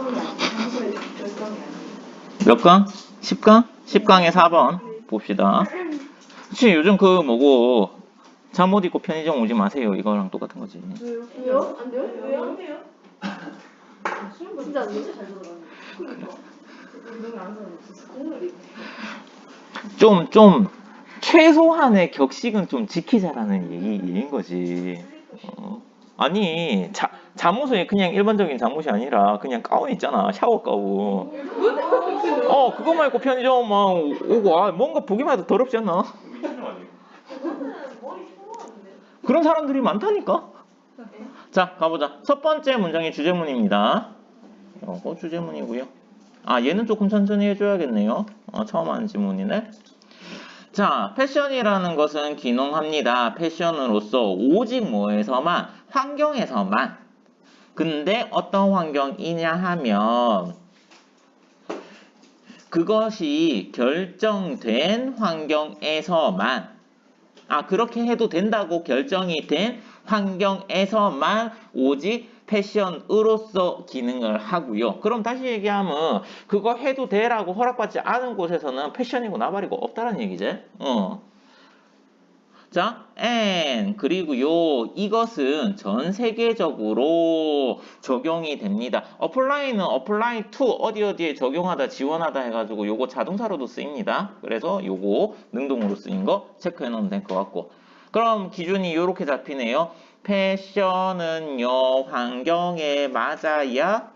결성이 아니에요. 장소의 결성이 아니에요. 몇 강? 10강? 10강에 4번 봅시다. 그치 요즘 그 뭐고 잠옷 입고 편의점 오지 마세요 이거랑 똑같은 거지. 왜요? 왜요? 안 돼요? 왜요? 안 돼요? 진짜 안 돼요? 잘 들어가네. 그러니까. 운동이 안 진짜 공을 좀좀 최소한의 격식은 좀 지키자라는 얘기, 얘기인 거지. 어. 아니 자, 잠옷이 그냥 일반적인 잠옷이 아니라 그냥 가운 있잖아 샤워 가운. 어 그것만 입고 편의점 막 오고 아 뭔가 보기만 해도 더럽지 않나? 그런 사람들이 많다니까. 자 가보자. 첫 번째 문장의 주제문입니다. 이거 주제문이고요. 아 얘는 조금 천천히 해줘야겠네요. 어, 처음 하는 지문이네. 자, 패션이라는 것은 기능합니다. 패션으로서 오직 뭐에서만 환경에서만. 근데 어떤 환경이냐 하면 그것이 결정된 환경에서만 아 그렇게 해도 된다고 결정이 된 환경에서만 오직 패션으로서 기능을 하고요. 그럼 다시 얘기하면 그거 해도 돼라고 허락받지 않은 곳에서는 패션이고 나발이고 없다는 얘기지. 어. 자, and 그리고요 이것은 전 세계적으로 적용이 됩니다. apply는 apply to 어디 어디에 적용하다 지원하다 해가지고 요거 자동사로도 쓰입니다. 그래서 요거 능동으로 쓰인 거 체크해 놓으면 될 것 같고 그럼 기준이 요렇게 잡히네요. 패션은요 환경에 맞아야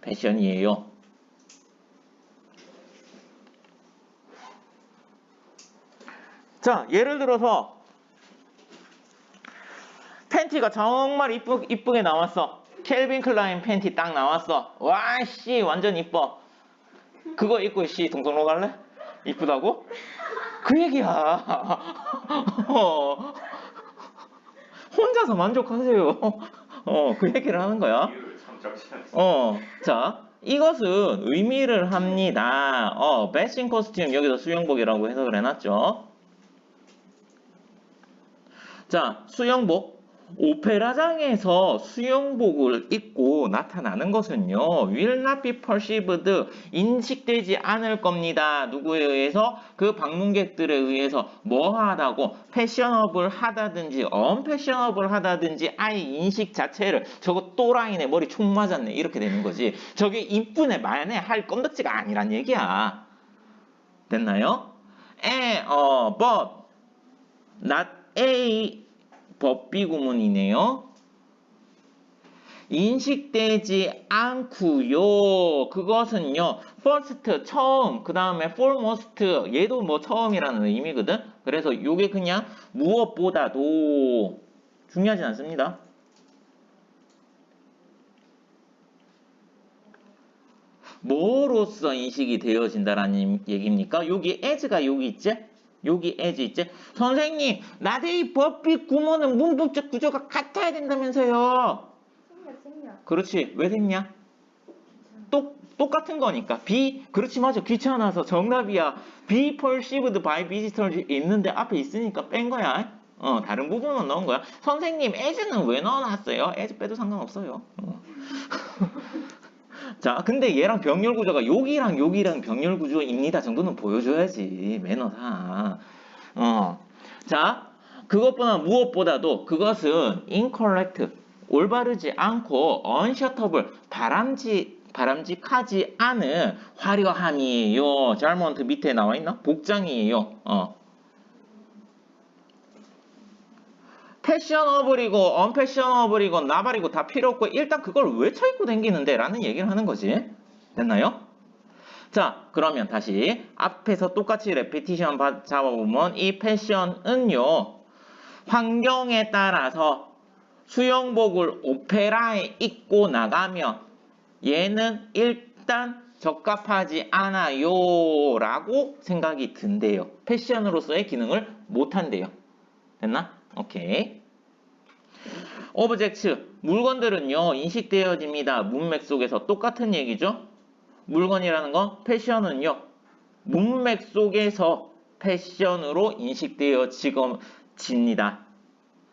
패션이에요. 자, 예를 들어서 팬티가 정말 이쁘, 이쁘게 나왔어. 켈빈 클라인 팬티 딱 나왔어. 와, 씨, 완전 이뻐. 그거 입고, 씨, 동성로 갈래? 이쁘다고? 그 얘기야. 어. 혼자서 만족하세요. 어, 그 얘기를 하는 거야. 어, 자, 이것은 의미를 합니다. 어, 매칭 코스튬 여기서 수영복이라고 해석을 해놨죠. 자, 수영복. 오페라장에서 수영복을 입고 나타나는 것은요, will not be perceived, 인식되지 않을 겁니다. 누구에 의해서? 그 방문객들에 의해서 뭐 하다고? 패셔너블 하다든지, 언패셔너블 하다든지, 아예 인식 자체를 저거 또라이네, 머리 총 맞았네, 이렇게 되는 거지. 저게 이쁘네, 만에 할 건덕지가 아니란 얘기야. 됐나요? 에, 어, but, not a 법비 구문이네요. 인식되지 않고요. 그것은요. first 처음, 그 다음에 foremost 얘도 뭐 처음이라는 의미거든. 그래서 요게 그냥 무엇보다도 중요하지 않습니다. 뭐로서 인식이 되어진다라는 얘기입니까? 여기 as가 여기 있지? 여기 as 있지? 선생님, 나대이 법비 구문은 문법적 구조가 같아야 된다면서요. 생략 생략. 그렇지. 왜 됐냐? 똑, 똑같은 거니까. B, 그렇지 맞아. 귀찮아서 정답이야. B perceived by visitors 있는데 앞에 있으니까 뺀 거야. 어, 다른 부분은 넣은 거야. 선생님, as는 왜 넣어놨어요? as 빼도 상관없어요. 어. 자, 근데 얘랑 병렬 구조가 여기랑 여기랑 병렬 구조입니다 정도는 보여줘야지 매너상. 어, 자, 그것보다 무엇보다도 그것은 incorrect 올바르지 않고 unshottable 바람지 바람직하지 않은 화려함이에요. 잘몬트 밑에 나와 있나? 복장이에요. 어. 패셔너블이고 언패셔너블이고 나발이고 다 필요 없고 일단 그걸 왜 쳐입고 댕기는데 라는 얘기를 하는 거지 됐나요? 자 그러면 다시 앞에서 똑같이 레피티션 바- 잡아보면 이 패션은요 환경에 따라서 수영복을 오페라에 입고 나가면 얘는 일단 적합하지 않아요 라고 생각이 든대요 패션으로서의 기능을 못한대요 됐나? 오케이. 오브젝트, 물건들은요, 인식되어집니다. 문맥 속에서 똑같은 얘기죠? 물건이라는 건, 패션은요, 문맥 속에서 패션으로 인식되어집니다.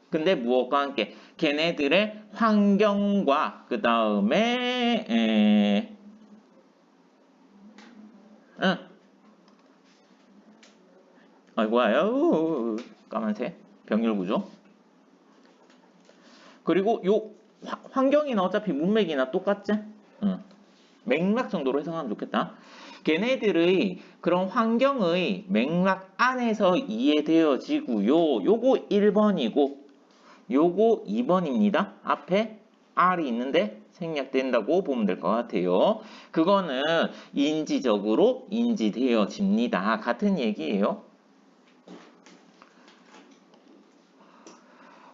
근데 무엇과 함께? 걔네들의 환경과, 그 다음에, 응. 아이고, 아유, 까만색. 병렬 구조. 그리고 요 화- 환경이나 어차피 문맥이나 똑같지? 응. 맥락 정도로 해석하면 좋겠다. 걔네들의 그런 환경의 맥락 안에서 이해되어지고요. 요거 1번이고 요거 2번입니다. 앞에 R이 있는데 생략된다고 보면 될 것 같아요. 그거는 인지적으로 인지되어집니다. 같은 얘기예요.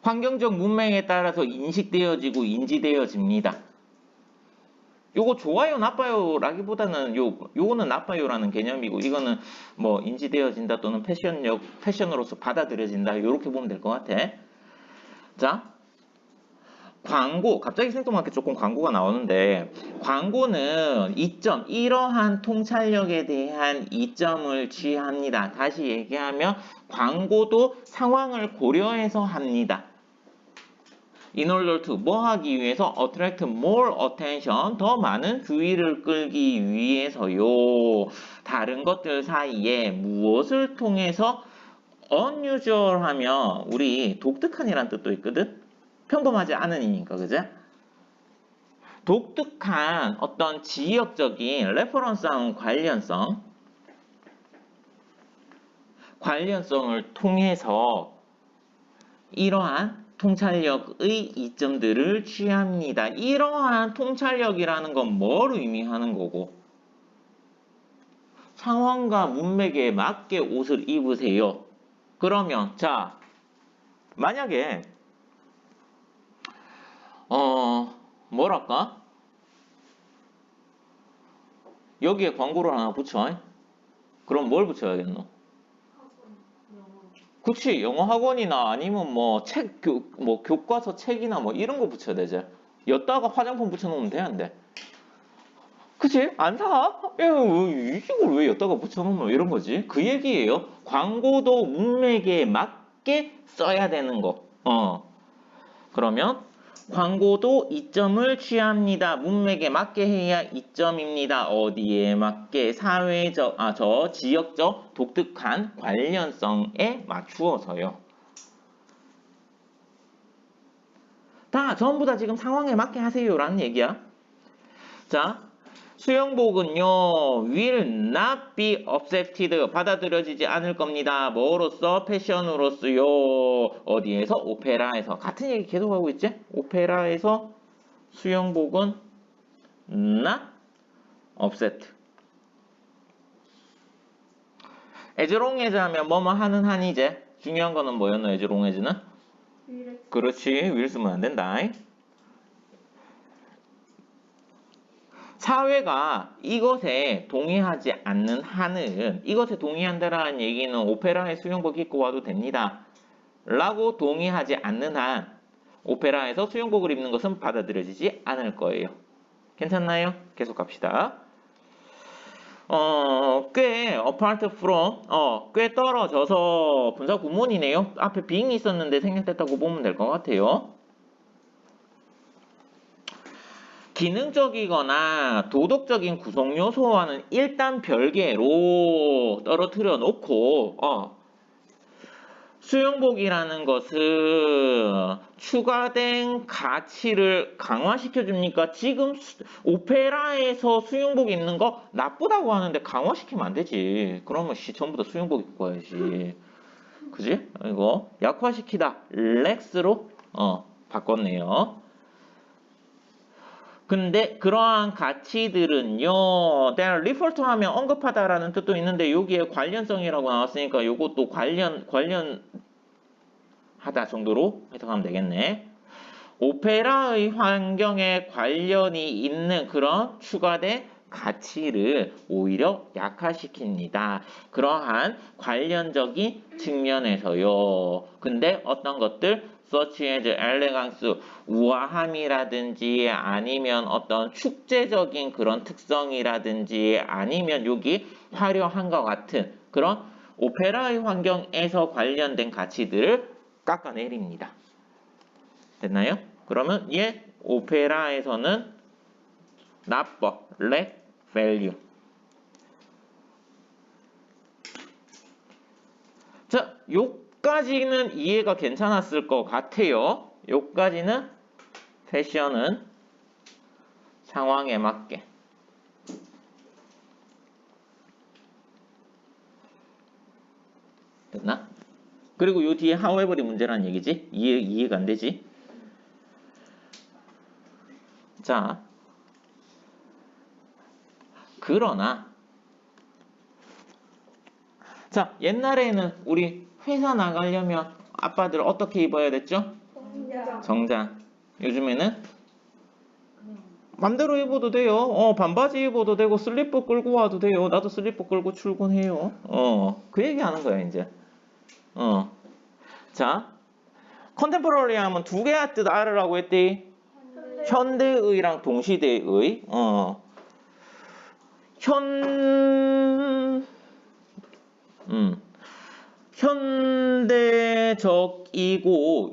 환경적 문맥에 따라서 인식되어지고 인지되어집니다. 요거 좋아요 나빠요라기보다는 요 요거는 나빠요라는 개념이고 이거는 뭐 인지되어진다 또는 패션력 패션으로서 받아들여진다 요렇게 보면 될 것 같아. 자 광고 갑자기 생뚱맞게 조금 광고가 나오는데 광고는 이점 이러한 통찰력에 대한 이점을 취합니다. 다시 얘기하면 광고도 상황을 고려해서 합니다. In order to 뭐 하기 위해서 attract more attention 더 많은 주의를 끌기 위해서요. 다른 것들 사이에 무엇을 통해서 unusual 하면 우리 독특한이란 뜻도 있거든. 평범하지 않은이니까 그제? 독특한 어떤 지역적인 레퍼런스한 관련성 관련성을 통해서 이러한 통찰력의 이점들을 취합니다. 이러한 통찰력이라는 건 뭘 의미하는 거고? 상황과 문맥에 맞게 옷을 입으세요. 그러면 자 만약에 어 뭐랄까 여기에 광고를 하나 붙여 그럼 뭘 붙여야겠노? 그치 영어 학원이나 아니면 뭐책교뭐 교과서 책이나 뭐 이런 거 붙여야 되지 였다가 화장품 붙여놓으면 되는데 그치? 안 사? 야, 이걸 왜 였다가 붙여놓으면 이런 거지? 그 얘기예요. 광고도 문맥에 맞게 써야 되는 거 어. 그러면 광고도 이점을 취합니다. 문맥에 맞게 해야 이점입니다. 어디에 맞게 사회적, 아, 저 지역적 독특한 관련성에 맞추어서요. 다 전부 다 지금 상황에 맞게 하세요라는 얘기야. 자, 수영복은요, will not be accepted. 받아들여지지 않을 겁니다. 뭐로서? 패션으로서요. 어디에서? 오페라에서. 같은 얘기 계속 하고 있지? 오페라에서 수영복은 not accept. 에즈롱에즈 하면 뭐뭐 하는 한이제. 중요한 거는 뭐였노, 에즈롱에즈는? 그렇지. will 쓰면 안 된다. 사회가 이것에 동의하지 않는 한은 이것에 동의한다라는 얘기는 오페라에 수영복 입고 와도 됩니다. 라고 동의하지 않는 한 오페라에서 수영복을 입는 것은 받아들여지지 않을 거예요. 괜찮나요? 계속 갑시다. 어, 꽤 apart from, 어, 꽤 떨어져서 분사 구문이네요. 앞에 being이 있었는데 생략됐다고 보면 될 것 같아요. 기능적이거나 도덕적인 구성 요소와는 일단 별개로 떨어뜨려 놓고 어, 수영복이라는 것은 추가된 가치를 강화시켜 줍니까? 지금 수- 오페라에서 수영복 입는 거 나쁘다고 하는데 강화시키면 안 되지. 그러면 씨 전부 다 수영복 입고 가야지. 그지? 이거 약화시키다 렉스로 어, 바꿨네요. 근데 그러한 가치들은요, 내가 refer to 하면 언급하다라는 뜻도 있는데 여기에 관련성이라고 나왔으니까 요것도 관련 관련하다 정도로 해석하면 되겠네. 오페라의 환경에 관련이 있는 그런 추가된 가치를 오히려 약화시킵니다. 그러한 관련적인 측면에서요. 근데 어떤 것들 서치에즈 엘레강스 우아함이라든지 아니면 어떤 축제적인 그런 특성이라든지 아니면 여기 화려한 것 같은 그런 오페라의 환경에서 관련된 가치들을 깎아내립니다. 됐나요? 그러면 얘 오페라에서는 나빠, lack, value. 자, 요 까지는 이해가 괜찮았을 것 같아요. 요까지는 패션은 상황에 맞게. 됐나? 그리고 요 뒤에 however이 문제라는 얘기지? 이해, 이해가 안 되지? 자, 그러나, 자, 옛날에는 우리 회사 나가려면 아빠들 어떻게 입어야 됐죠? 공장. 정장. 요즘에는 맘대로 입어도 돼요. 어, 반바지 입어도 되고 슬리퍼 끌고 와도 돼요. 나도 슬리퍼 끌고 출근해요. 어, 그 얘기 하는 거야, 이제. 어. 자, 컨템포러리 하면 두 개의 뜻 알으라고 했디. 현대의랑 동시대의. 어. 현 음. 현대적이고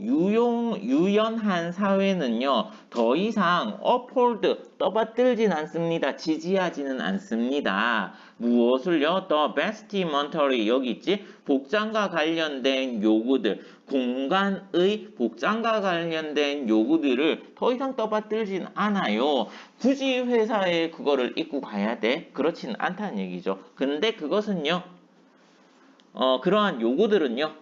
유용 유연한 사회는요 더 이상 uphold 떠받들진 않습니다. 지지하지는 않습니다. 무엇을요? 더 vestimentary 여기 있지? 복장과 관련된 요구들 공간의 복장과 관련된 요구들을 더 이상 떠받들진 않아요. 굳이 회사에 그거를 입고 가야 돼? 그렇진 않다는 얘기죠. 근데 그것은요 어, 그러한 요구들은요.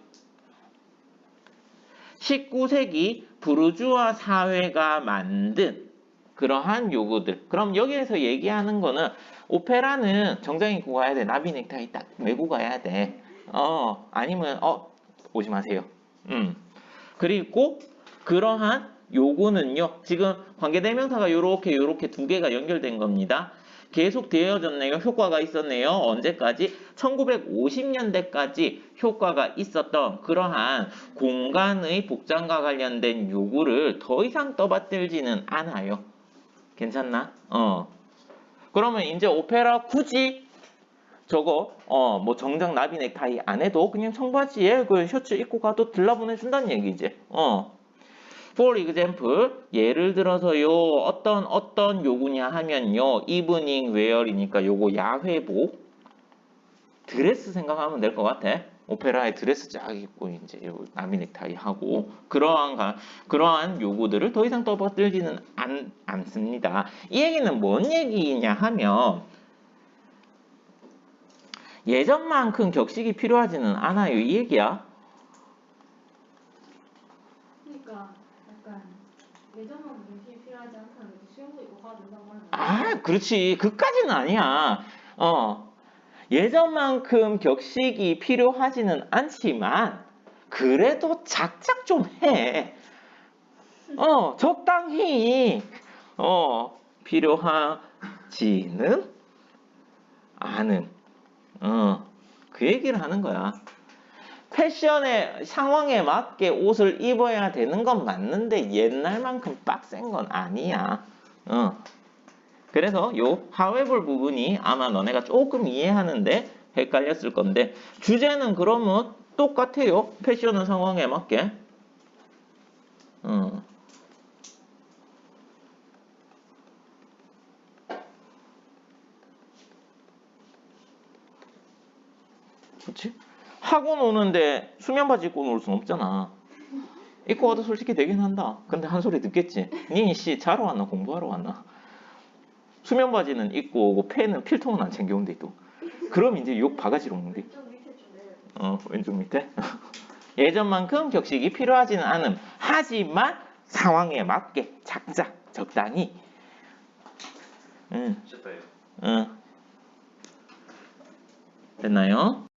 19세기 부르주아 사회가 만든 그러한 요구들. 그럼 여기에서 얘기하는 거는 오페라는 정장 입고 가야 돼. 나비 넥타이 딱 메고 가야 돼. 어, 아니면 어, 오지 마세요. 음. 그리고 그러한 요구는요. 지금 관계대명사가 요렇게 요렇게 두 개가 연결된 겁니다. 계속 되어졌네요. 효과가 있었네요. 언제까지? 1950년대까지 효과가 있었던 그러한 공간의 복장과 관련된 요구를 더 이상 떠받들지는 않아요. 괜찮나? 어. 그러면 이제 오페라 굳이 저거 어 뭐 정장 나비 넥타이 안 해도 그냥 청바지에 그 셔츠 입고 가도 들라보내 준다는 얘기지. 어. For example, 예를 들어서요, 어떤, 어떤 요구냐 하면요, evening wear이니까 요거 야회복, 드레스 생각하면 될 것 같아. 오페라에 드레스 쫙 입고, 이제, 요 나미 넥타이 하고, 그러한, 가- 그러한 요구들을 더 이상 떠받들지는 않, 않습니다. 이 얘기는 뭔 얘기냐 하면, 예전만큼 격식이 필요하지는 않아요. 이 얘기야. 그러니까 아, 그렇지. 그까지는 아니야. 어. 예전만큼 격식이 필요하지는 않지만, 그래도 작작 좀 해. 어, 적당히, 어, 필요하지는 않은, 어, 그 얘기를 하는 거야. 패션의 상황에 맞게 옷을 입어야 되는 건 맞는데, 옛날만큼 빡센 건 아니야. 어. 그래서 요 however 부분이 아마 너네가 조금 이해하는데 헷갈렸을 건데 주제는 그러면 똑같아요. 패션은 상황에 맞게. 어. 그렇지? 학원 오는데 수면 바지 입고 올순 없잖아. 입고 와도 솔직히 되긴 한다. 근데 한 소리 듣겠지. 니씨 자러 왔나 공부하러 왔나? 수면 바지는 입고 오고 펜은 필통은 안 챙겨온대 또. 그럼 이제 욕 바가지로 먹는데. 어 왼쪽 밑에. 예전만큼 격식이 필요하지는 않음. 하지만 상황에 맞게 작작 적당히. 응. 응. 됐나요?